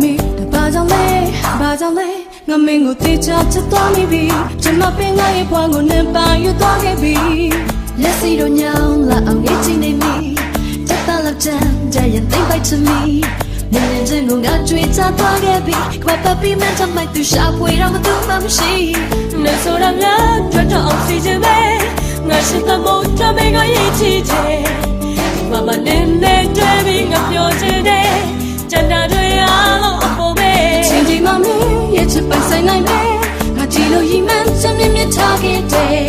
မိတပါကြောင့်လဲဘာကြောင့်လဲငါမင်းကိုတေချာချစ်သွားမိပြီကျမပင်ငါရဲ့ဘွားကိုနှံပါယူသွားခဲ့ပြီလက်စီတို့ညောင်းလာအောင်ငေးချင်နေမိတက်တာလောက်ချမ်းကြရင်သိမ့်ပိုက်ချင်မိနေရင်ချင်းကိုငါကြွေချသွားခဲ့ပြီကပပပီမန်ချမိုက်သူရှာဖွေတော့မသူမှမရှိနေဆိုတာများထွက်တော့အောင်စီခြင်းပဲငါရှိတဲ့မို့တမေကရေးချစ်ချင်မမနဲ့နဲ့တွေ့ပြီးငါပြောချင်တယ် ကျန်တာတွေအားလုံးအပေါ်ပဲချင်းချင်းမမင်းရဲ့ချစ်ပိုင်ဆိုင်နိုင်ပဲငါကြည့်လို့ရီမှန်းချက်မြင့်မြတ်ထားခဲ့တယ်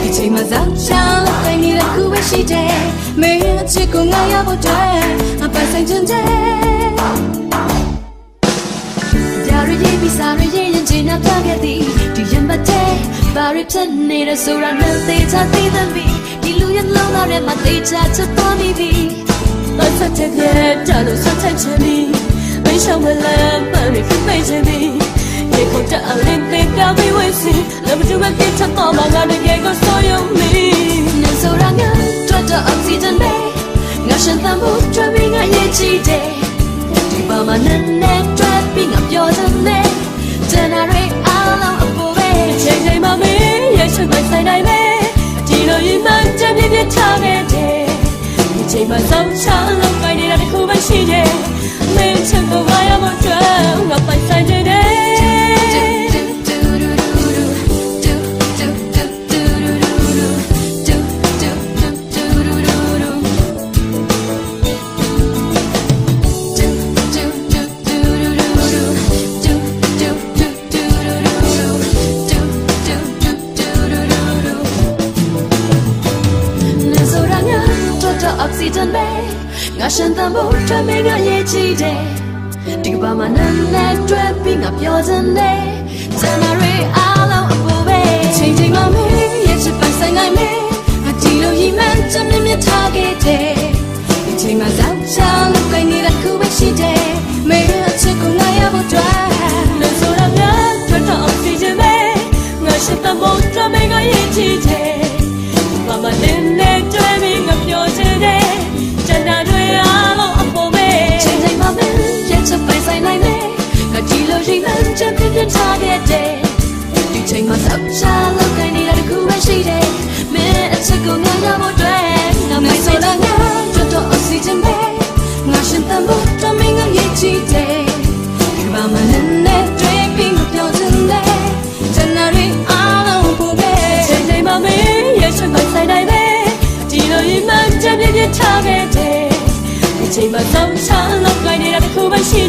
ဒီချိန်မှာဇာချာတိုင်းနေတဲ့ခုပဲရှိတယ်မင်းအချစ်ကိုငါရဖို့တဲ့ငါပိုင်ဆိုင်ချင်တယ်ရာရရေးပြီးစားရရေးရင်ချင်နာပြခဲ့သည်ဒီရင်ပတ်တဲ့ဘာရဖြစ်နေတဲ့ဆိုတာနဲ့သိချသိသမ်းပြီးဒီလူရဲ့လုံးသားထဲမှာသိချချက်သွားမိပြီ တော့ဆက်တဲ့ပြဲတလို့ဆက်ချက်ချင်ပြီးမင်းရှောင်းမလဲမရီဖိမိတ်ချင်ပြီးရေခုတ်တဲ့အလင်းသေးပြောင်းပြီးဝေးစီလည်းမတူမဖြစ်ချက်တော့မှငါတကယ်ကိုဆိုယုံမီနေဆိုတာငါထွက်တော့အောက်ဆီဂျင်နဲ့ငါရှင်သန်ဖို့တွေ့ပြီးငါရဲ့ချီတဲ့ဒီပါမနဲ့နဲ့တွေ့ပြီးငါပြောချင်တယ်ကျန်တာတွေအားလုံးအပေါ်ပဲချိန်ချိန်မှမင်းရဲ့ချစ်ပိုင်ဆိုင်နိုင်ပဲဒီလိုရင်မှန်ချက်ပြပြထားခဲ့တယ်ဒီ ချိန်မှစောင့်ချလို့ကိုင်းနေတာတစ်ခုပဲရှိတယ်မင်းချစ်ကိုငါရမ န်ဖို့ထွက်မင်းငါရေးချီတယ်ဒီကဘာမှနဲ့နဲ့တွေ့ပြီးငါပြောချင်တယ်ကျန်တာတွေအားလုံးအပေါ်ပဲချိန်ချိန်မှမင်းရဲ့ချစ်ပိုင်ဆိုင်နိုင်မယ်အဒီလိုရီမှန်းချက်မြင့်မြတ်ထားခဲ့တယ်ဒီချိန်မှာဇောက်ချလို့ကိုင်းနေတဲ့ခုပဲရှိတယ်မေရအချစ်ကိုငါရ မှာစောင့်ချလောက်ကိုင်းနေတာတခုပဲရှိ